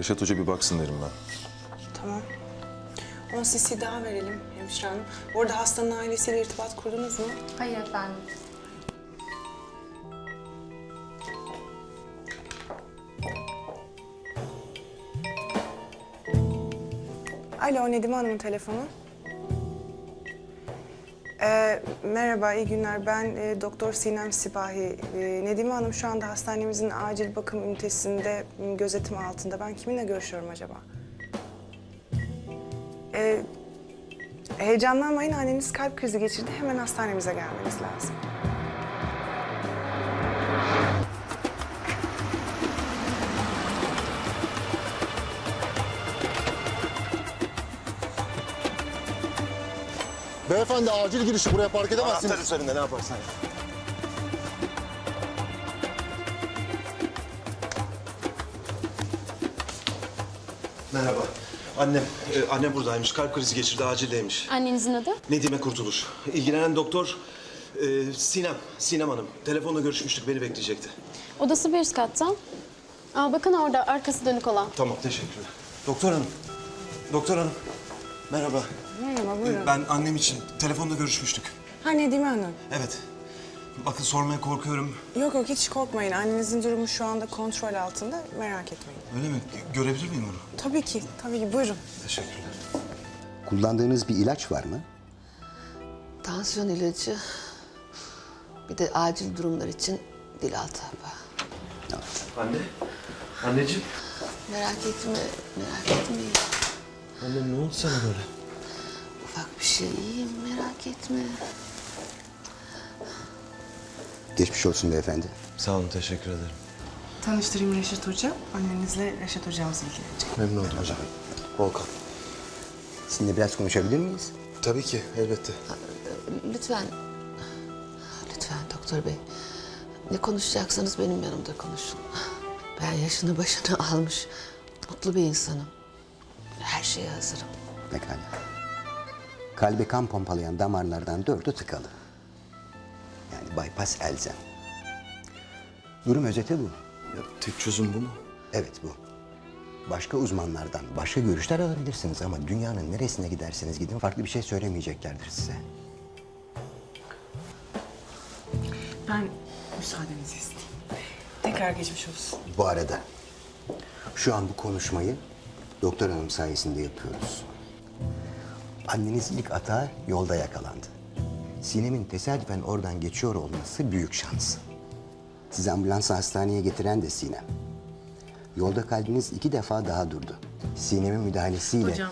Reşat Hoca bir baksın derim ben. Tamam. 10 cc daha verelim hemşire hanım. Bu arada hastanın ailesiyle irtibat kurdunuz mu? Hayır efendim. Alo Nedime Hanım'ın telefonu. Ee, merhaba, iyi günler. Ben e, Doktor Sinem Sipahi. Ee, Nedime Hanım şu anda hastanemizin acil bakım ünitesinde gözetim altında. Ben kiminle görüşüyorum acaba? Ee, heyecanlanmayın, anneniz kalp krizi geçirdi. Hemen hastanemize gelmeniz lazım. Beyefendi acil girişi buraya park edemezsiniz. Anahtar üzerinde ne yaparsan yap. Merhaba. Annem, e, annem buradaymış. Kalp krizi geçirdi, acildeymiş. Annenizin adı? Nedime Kurtuluş. İlgilenen doktor e, Sinem, Sinem Hanım. Telefonla görüşmüştük, beni bekleyecekti. Odası bir üst katta. Aa, bakın orada arkası dönük olan. Tamam, teşekkürler. Doktor hanım, doktor hanım. Merhaba. Merhaba, E, buyurun. Ben annem için telefonla görüşmüştük. Ha Nedime Hanım. Evet. Bakın sormaya korkuyorum. Yok yok hiç korkmayın. Annenizin durumu şu anda kontrol altında. Merak etmeyin. Öyle mi? Gö- Görebilir miyim onu? Tabii ki, tabii ki. Buyurun. Teşekkürler. Kullandığınız bir ilaç var mı? Tansiyon ilacı, bir de acil durumlar için dilaltı hapı. Anne, anneciğim. Merak etme, merak etme. Annem ne oldu sana böyle? Ufak bir şey iyiyim, merak etme. Geçmiş olsun beyefendi. Sağ olun, teşekkür ederim. Tanıştırayım Reşat Hoca. Annenizle Reşat Hocamız ilgilenecek. Memnun oldum hocam. Volkan. Sizinle biraz konuşabilir miyiz? Tabii ki, elbette. Lütfen, lütfen doktor bey. Ne konuşacaksanız benim yanımda konuşun. Ben yaşını başını almış, mutlu bir insanım. Her şeye hazırım. Pekala. Kalbe kan pompalayan damarlardan dördü tıkalı. Yani bypass elzem. Durum özeti bu. Ya, tek çözüm bu mu? Evet bu. Başka uzmanlardan başka görüşler alabilirsiniz ama dünyanın neresine giderseniz gidin farklı bir şey söylemeyeceklerdir size. Ben müsaadenizi isteyeyim. Tekrar geçmiş olsun. Bu arada şu an bu konuşmayı doktor hanım sayesinde yapıyoruz. Anneniz ilk atağa yolda yakalandı. Sinem'in tesadüfen oradan geçiyor olması büyük şans. Sizi ambulansla hastaneye getiren de Sinem. Yolda kalbiniz iki defa daha durdu. Sinem'in müdahalesiyle... Hocam...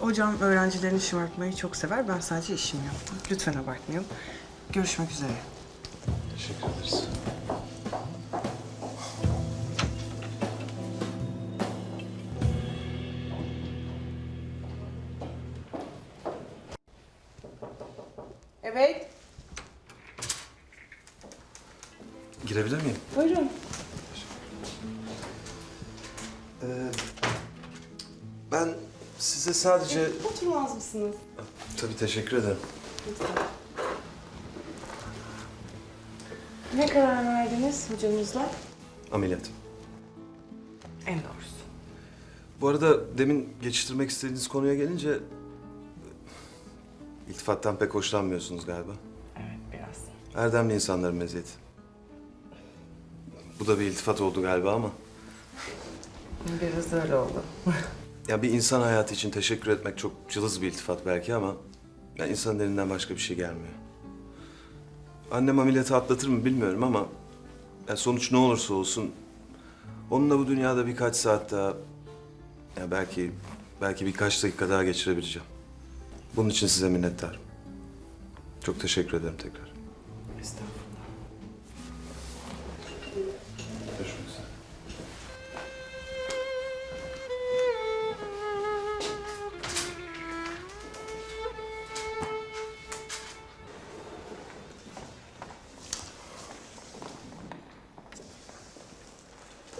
hocam öğrencilerini şımartmayı çok sever. Ben sadece işimi yaptım. Lütfen abartmayalım. Görüşmek üzere. Teşekkür ederiz. Girebilir miyim? Buyurun. Ben size sadece... Oturmaz mısınız? Tabii teşekkür ederim. Ne karar verdiniz hocamızla? Ameliyat. En doğrusu. Bu arada demin geçiştirmek istediğiniz konuya gelince... ...iltifattan pek hoşlanmıyorsunuz galiba. Evet biraz. Erdemli insanların meziyeti. Bu da bir iltifat oldu galiba ama... Biraz öyle oldu. Ya bir insan hayatı için teşekkür etmek çok cılız bir iltifat belki ama... ...ya insanın elinden başka bir şey gelmiyor. Annem ameliyatı atlatır mı bilmiyorum ama... Ya sonuç ne olursa olsun... ...onunla bu dünyada birkaç saat daha... ...ya belki... ...belki birkaç dakika daha geçirebileceğim. Bunun için size minnettarım. Çok teşekkür ederim tekrar.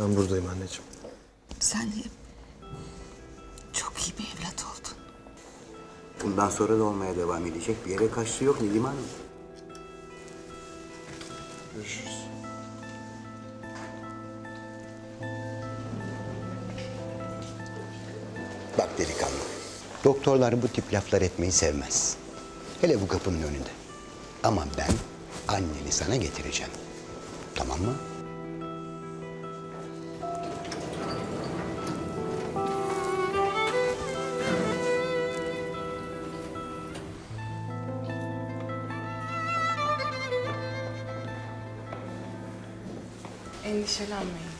Ben buradayım anneciğim. Sen hep çok iyi bir evlat oldun. Bundan sonra da olmaya devam edecek. Bir yere kaçtığı yok Nilima Hanım. Görüşürüz. Bak delikanlı. Doktorlar bu tip laflar etmeyi sevmez. Hele bu kapının önünde. Ama ben anneni sana getireceğim. Tamam mı? Endişelenmeyin.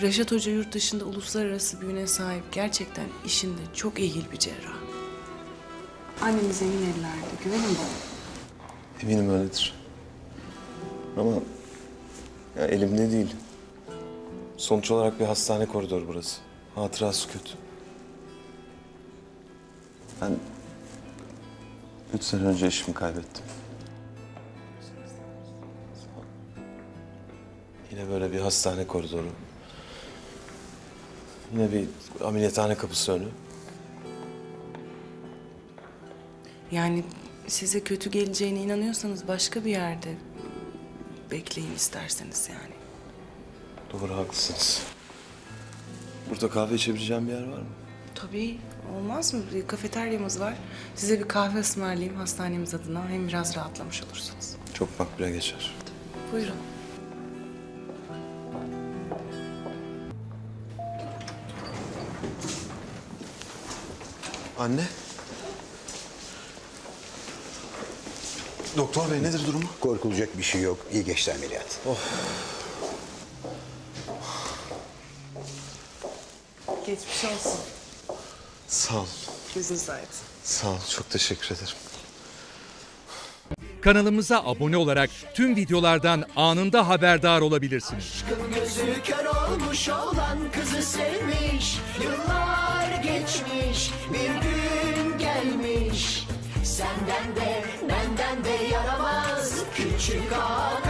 Reşat Hoca yurt dışında uluslararası büyüne sahip gerçekten işinde çok ehil bir cerrah. Anneniz emin ellerde. Güvenin bana. Eminim öyledir. Ama ya elimde değil. Sonuç olarak bir hastane koridoru burası. Hatırası kötü. Ben üç sene önce eşimi kaybettim. Yine böyle bir hastane koridoru. Yine bir ameliyathane kapısı önü. Yani size kötü geleceğine inanıyorsanız başka bir yerde bekleyin isterseniz yani. Doğru haklısınız. Burada kahve içebileceğim bir yer var mı? Tabii olmaz mı? Bir kafeteryamız var. Size bir kahve ısmarlayayım hastanemiz adına. Hem biraz rahatlamış olursunuz. Çok makbule geçer. Buyurun. Anne. Doktor bey nedir durumu? Korkulacak bir şey yok. İyi geçti ameliyat. Geçmiş olsun. Sağ ol. Gözünüz aydın. Sağ ol. Çok teşekkür ederim. Kanalımıza abone olarak tüm videolardan anında haberdar olabilirsiniz. Gözü kör olmuş olan kızı sevmiş Yıllar geçmiş bir gün Senden de benden de yaramaz. Küçük ağa